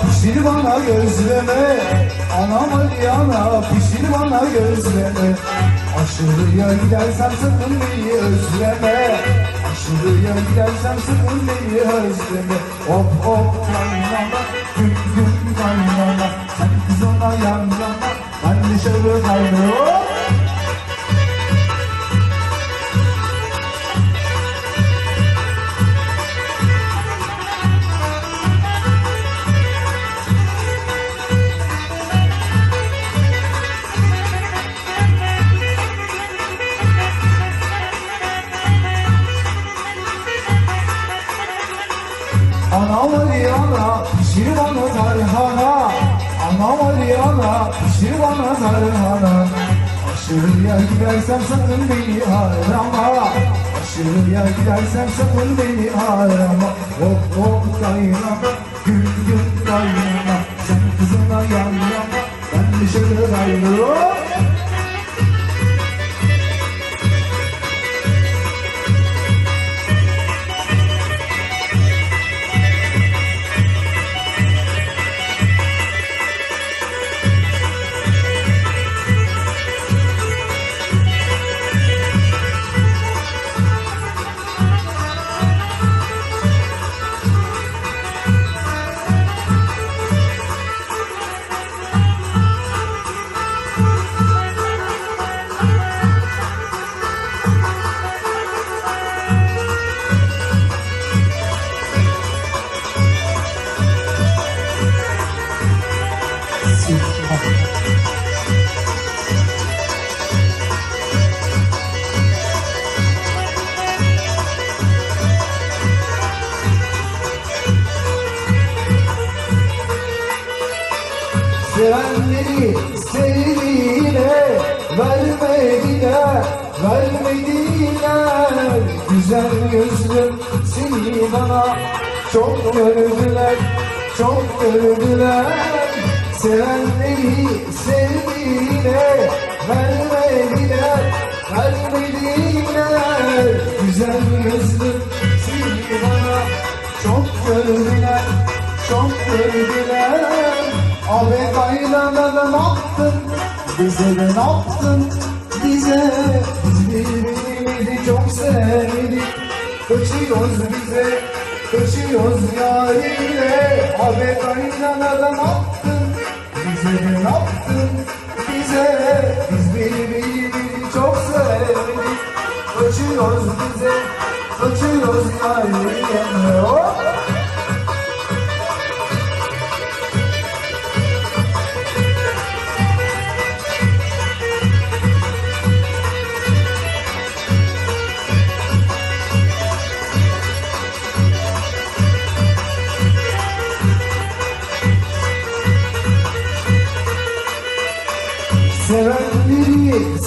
pişir bana gözleme. Anam Ali ana pişir bana gözleme. Aşırıya gidersem sakın beni özleme? Aşırıya gidersem sakın beni özleme? Hop hop kaynana Güm güm kaynana Sen kız ona yan yana Ben dışarı kaynana pişir bana tarhana Anam Ali ana pişir bana tarhana. Aşırıya gidersem sakın beni arama. Aşırıya gidersem sakın beni arama. Hop hop kaynama Gül gül kaynama Sen kızına yan yana Ben dışarı kaynama Gözlüm seni bana. Çok övdüler, çok övdüler. Sevenleri sevdiğine vermediler, vermediler. Güzel gözlüm seni bana. Çok övdüler, çok övdüler. Abi kaynana da ne yaptın? Bize ne yaptın? Bize Biz birbirimizi çok sevdik Kaçıyoruz bize Kaçıyoruz yarimle Abi kaynana da ne yaptın? Bize ne yaptın? Bize Biz birbirimizi çok sevdik Kaçıyoruz bize Kaçıyoruz yarimle Hop!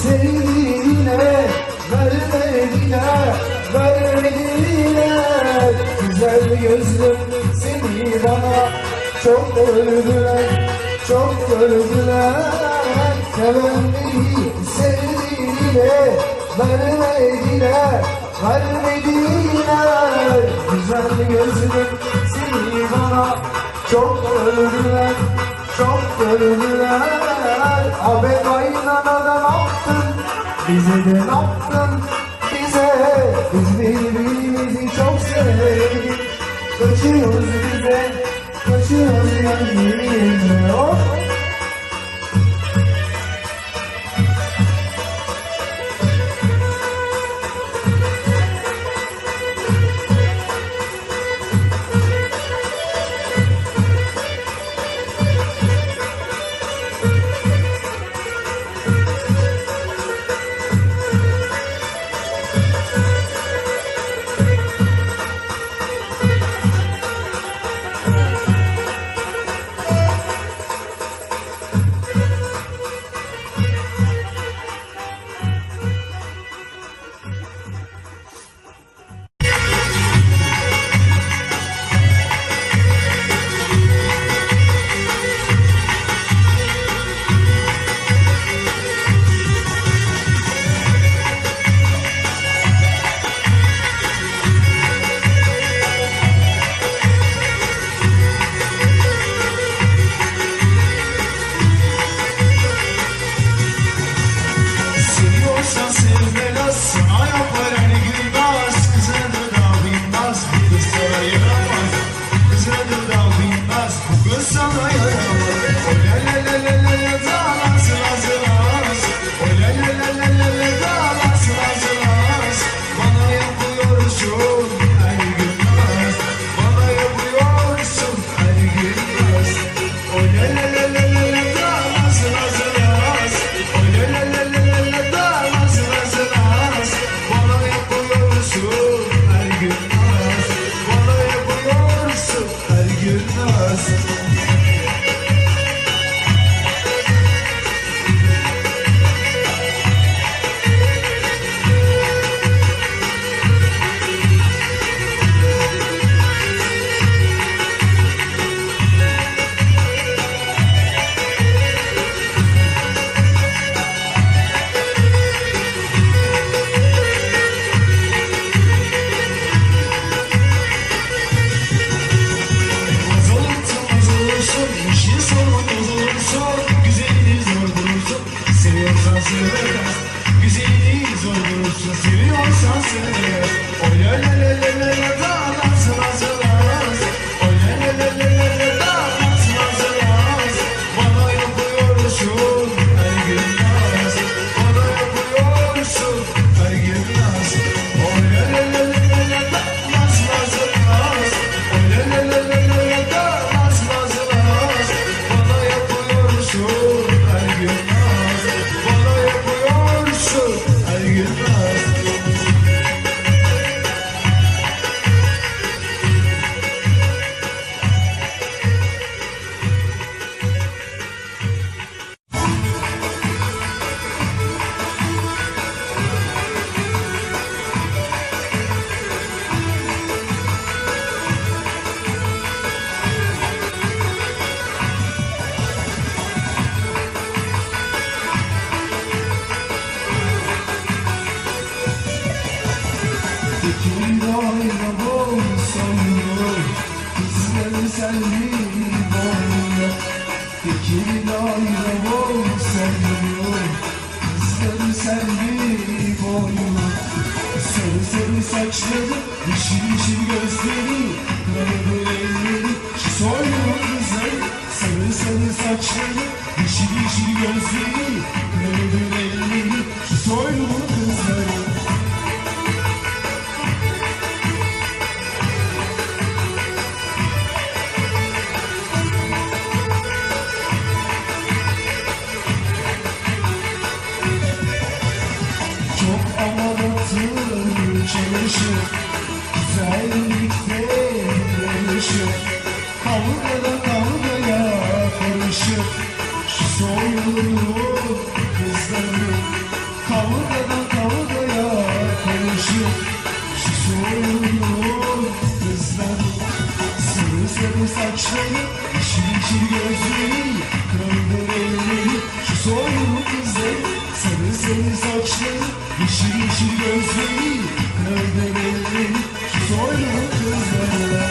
Sevdiğine vermediler, vermediler Güzel gözlüm seni bana çok övdüler, çok övdüler. Sevenleri sevdiğine vermediler, vermediler Güzel gözlüm seni bana çok övdüler, çok övdüler Abi kaynana da? Bize de ne yaptın? Bize Biz birbirimizi çok sevdik Kaçıyoruz bize Kaçıyoruz yani Hop! Saçları Yeşil yeşil gözleri gözlerin, nerede belli, soylu kızlarla.